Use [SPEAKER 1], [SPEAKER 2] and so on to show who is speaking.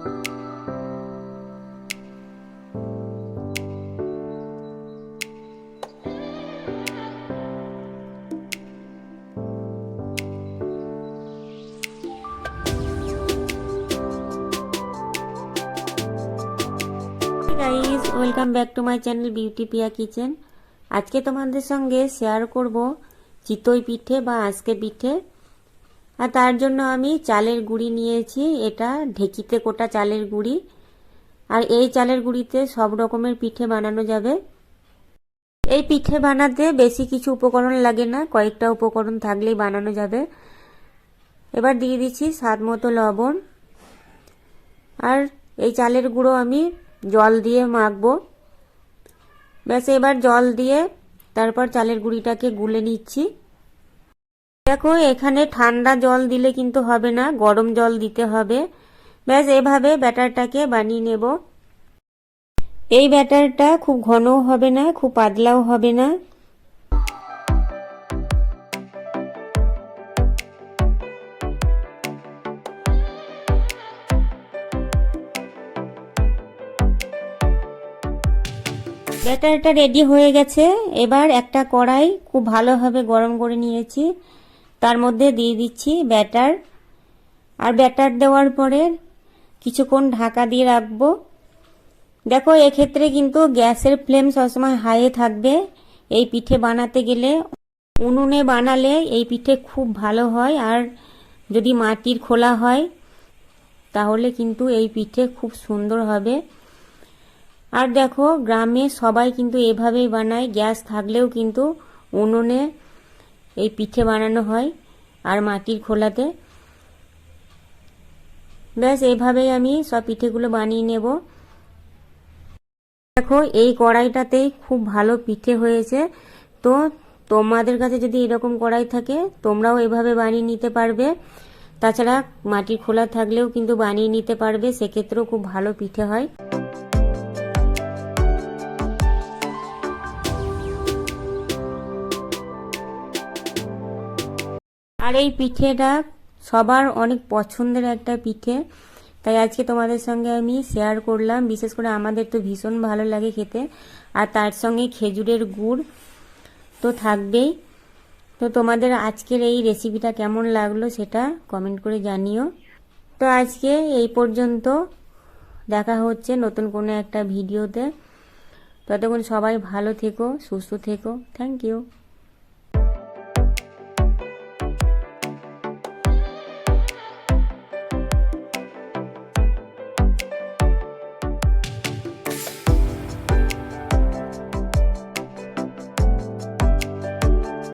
[SPEAKER 1] Guys welcome back to my channel beauty Piya kitchen আজকে তোমাদের সঙ্গে শেয়ার করব চিতই পিঠে বা আজকে পিঠে আর তার জন্য আমি চালের গুঁড়ি নিয়েছি। এটা ঢেকিতে কোটা চালের গুঁড়ি। আর এই চালের গুঁড়িতে সব রকমের পিঠে বানানো যাবে। এই পিঠে বানাতে বেশি কিছু উপকরণ লাগে না, কয়েকটা উপকরণ থাকলেই বানানো যাবে। এবার দিয়ে দিচ্ছি স্বাদ মতো লবণ। আর এই চালের গুঁড়ো আমি জল দিয়ে মাখবো। ব্যাস, এবার জল দিয়ে তারপর চালের গুঁড়িটাকে গুলে নিচ্ছি। দেখো, এখানে ঠান্ডা জল দিলে কিন্তু হবে না, গরম জল দিতে হবে। ব্যাস, এভাবে ব্যাটারটাকে বানিয়ে নেব। এই ব্যাটারটা খুব ঘনও হবে না, খুব পাতলাও হবে না। ব্যাটারটা রেডি হয়ে গেছে। এবার একটা কড়াই খুব ভালোভাবে গরম করে নিয়েছি। তার মধ্যে দিয়ে দিচ্ছি ব্যাটার। আর ব্যাটার দেওয়ার পরে কিছুক্ষণ ঢাকা দিয়ে রাখব। দেখো, এক্ষেত্রে কিন্তু গ্যাসের ফ্লেম সবসময় হাইয়ে থাকবে। এই পিঠে বানাতে গেলে উনুনে বানালে এই পিঠে খুব ভালো হয়। আর যদি মাটির খোলা হয়, তাহলে কিন্তু এই পিঠে খুব সুন্দর হবে। আর দেখো, গ্রামে সবাই কিন্তু এভাবেই বানায়। গ্যাস থাকলেও কিন্তু উনুনে এই পিঠে বানানো হয় আর মাটির খোলাতে। ব্যাস এইভাবেই আমি সব পিঠেগুলো বানিয়ে নেব। দেখো, এই কড়াইটাতেই খুব ভালো পিঠে হয়েছে। তো তোমাদের কাছে যদি এরকম কড়াই থাকে, তোমরাও এভাবে বানিয়ে নিতে পারবে। তাছাড়া মাটির খোলা থাকলেও কিন্তু বানিয়ে নিতে পারবে, সেক্ষেত্রেও খুব ভালো পিঠে হয়। আর এই পিঠেটা সবার অনেক পছন্দের একটা পিঠে। তাই আজকে তোমাদের সঙ্গে আমি শেয়ার করলাম। বিশেষ করে আমাদের তো ভীষণ ভালো লাগে খেতে। আর তার সঙ্গে খেজুরের গুড় তো থাকবেই। তো তোমাদের আজকের এই রেসিপিটা কেমন লাগল সেটা কমেন্ট করে জানিও। তো আজকে এই পর্যন্ত। দেখা হচ্ছে নতুন কোনো একটা ভিডিওতে। ততক্ষণ সবাই ভালো থেকো, সুস্থ থেকো। Thank you